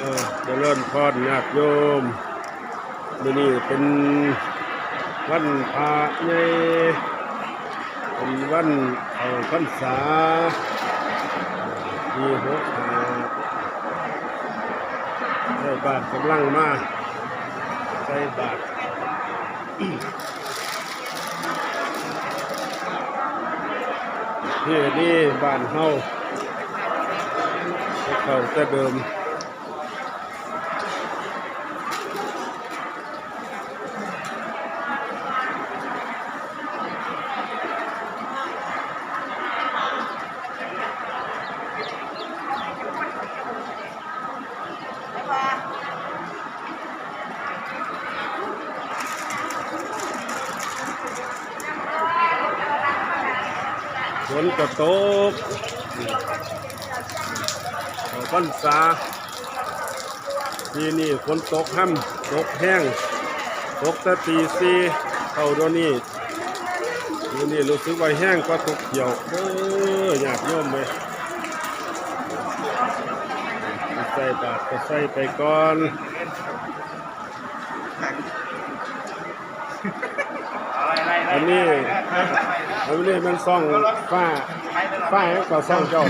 เออเจริญพรญาติโยมมื้อนี้เป็นวันพระใหญ่เป็นวันเข้าพรรษาปีหกห้าใส่บาทกำลังมาใส่บาทที่นี่บ้านเฮาเขาแต่เดิม นก็ตกเขาพรรษาทีนี่ฝนตกห้ำตกแห้ง ตกต่ตีซีเข้าเดยวนี้ทีนี่รู้สึกว่าแห้งกว่าตกเกี่ยวเอออยากโยมเลยใส่บาทก็ใส่ไปก่อน อันนี้อันนี้มันซ่องฟ้าฟ้าให้กับซ่องเจ้า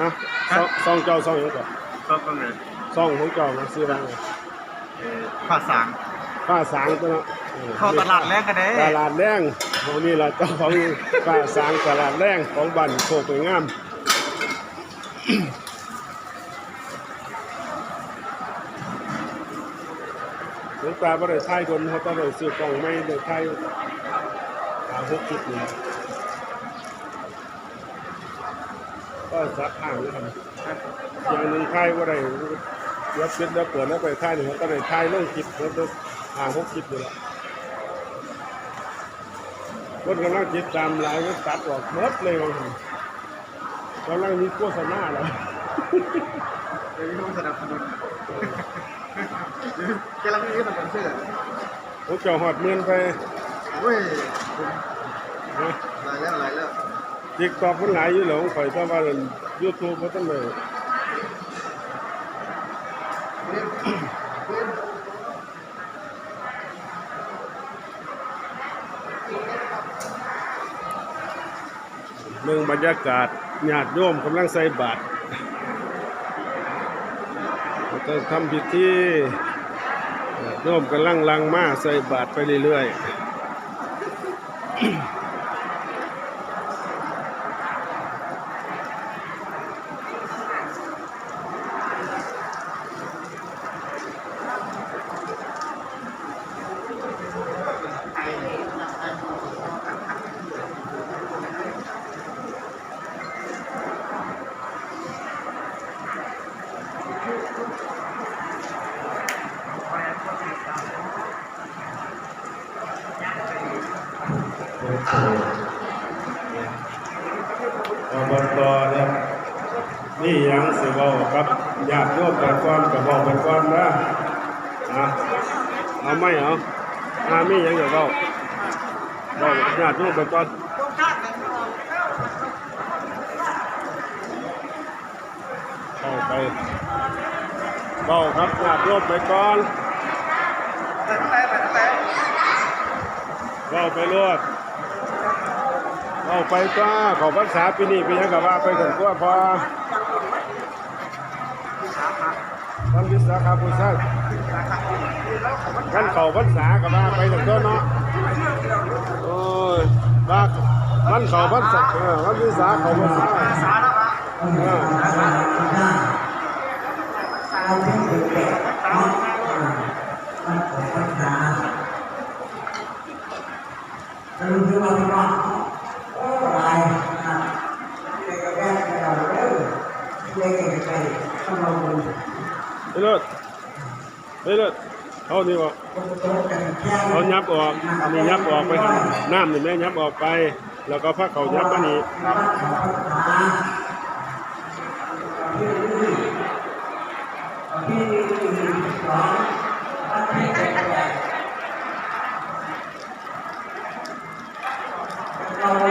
ฮะซ่องซ่องเจ้าซ่องหยังก่อนก็ก็เลยซ่องของเจ้านะซื้อบ้างภาษาฟ้าสางตัวเนาะออเข้าตลาดแรกกันเด้ตลาดแรงของนี่ล่ะเจ้าของฟ้าสางตลาดแรงของบ้านโคกไปงาม หลวงตาบ่ได้ถ่ายคนเขาต้องได้ซื้อกล้องไม่ได้ถ่ายหาหกจุดหนี่งก็สักห่างนะครับอย่างหนึ่งถ่ายว่าได้เดี๋ยวปิดแล้วเปิดแล้วไปถ่ายหนึ่งเขาต้องได้ถ่ายลงคลิปแล้วต้องหาหกคลิปอยู่แล้วคนกำลังติดตามหลายก็ตัดออกหมดเลยบางทีกำลังมีโฆษณาแล้วเดี๋ยวนี้ต้องสนับสนุน แกลังนี้สปอนเซอร์ผมเจ้าหอดเมือนไปเว้ยหลายแล้วหลายแล้วติ๊กตอกมันหลายอยู่หลงข่อยถ้าว่ายูทูบมันต้องเลยเมืองบรรยากาศญาติโยมกำลังใส่บาตรเราจะทำพิธีญาติ โยมกำลังลังมาใส่บาตรไปเรื่อยๆ อบตเนี่ยนี่ยังสิเว้าครับญาติโยมกันก่อนก็บอกกันก่อนนะอะเอาไม่เอาอามียังอย่าเว้าบอกญาติโยมกันก่อนเข้าไปเว้าครับญาติโยมไปก่อนแต่ทั้งหลายแต่ทั้งหลายเว้าไปรวด เว้าไปก็เขอพรรษาปีนี้ปียังกับว่าไปถึงตัวพอท่านวิสาขาพุทธะท่านเขาพรรษากับว่าไปจากต้นเนาะโอ้ยว่าท่านเขาพรรษาเออท่านวิสาเขาพรรษาสาระวะเออรู้ที่ว่าพี่น้องโอ้ยนะเด็กกับแม่กันเราเด้อเด็กกับไปต้องเราดู ไปเลิศไปเลิศ เขานี่วะโต๊ะกันแค่เขายับออกอันนี้ยับออกไปน้ำนี่แม่ยับออกไป แล้วก็พระเขายับมานี่ บ้านของภาษาพี่พี่สองบ้านพี่เป็นอะไรเราม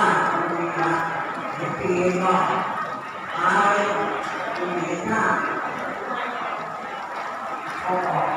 าปีเนาะ หายมีหน้า พอ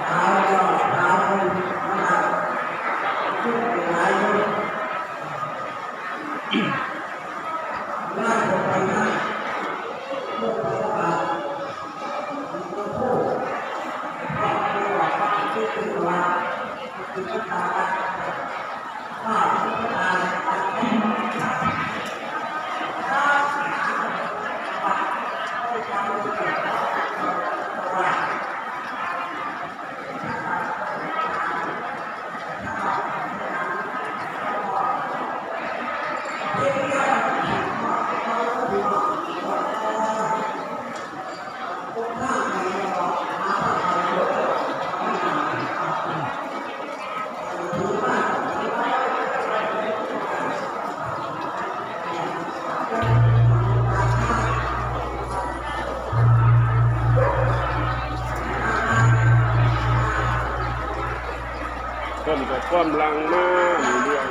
คนกับความลังมากเรื่อง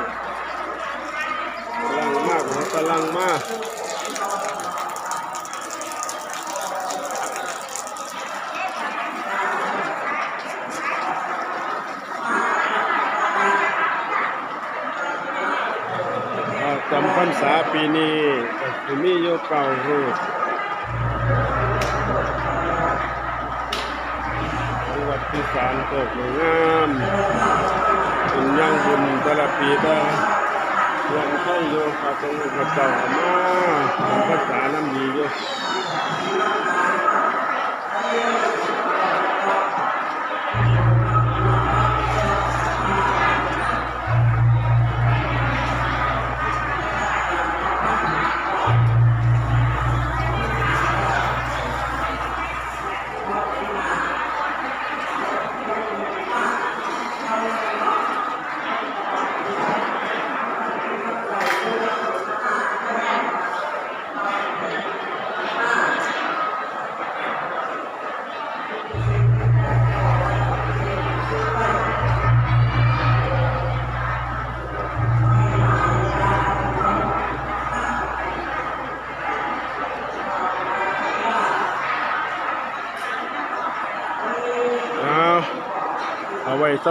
ลังมากหัวตะลังมากจำพรรษาปีนี้ก็สิมีอยู่เก่ารูปจังหวัดพิสานโกกงาม บุญแต่ละปีแต่รวมเข้โยคาตรงกับเจ้ามาภาษาน้ำดีอยู่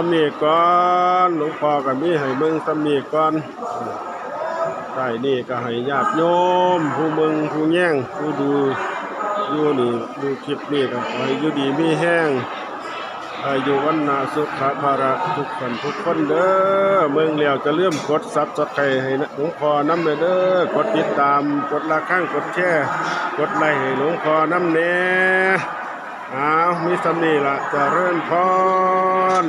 เอาไว้สำนีก่อนหลวงพ่อกับมีให้เมืองสำนีก่อนใต้นี่ก็ให้ญาติโยม ผู้เมืองผู้แย่งผู้ดูอยู่นี่ดูคลิปนี่ก็ให้อยู่ดีมีแห้งอายุวันนาสุขภาระทุกคนทุกคนเด้อเมืองแล้วจะเลื่อมกดซับสไครให้หลวงพ่อน้ำเด้อกดติดตามกดละข้างกดแชร์กดไลค์ให้หลวงพ่อน้ำเน่อ้าวมีสำนีละจะเริ่มพอ อน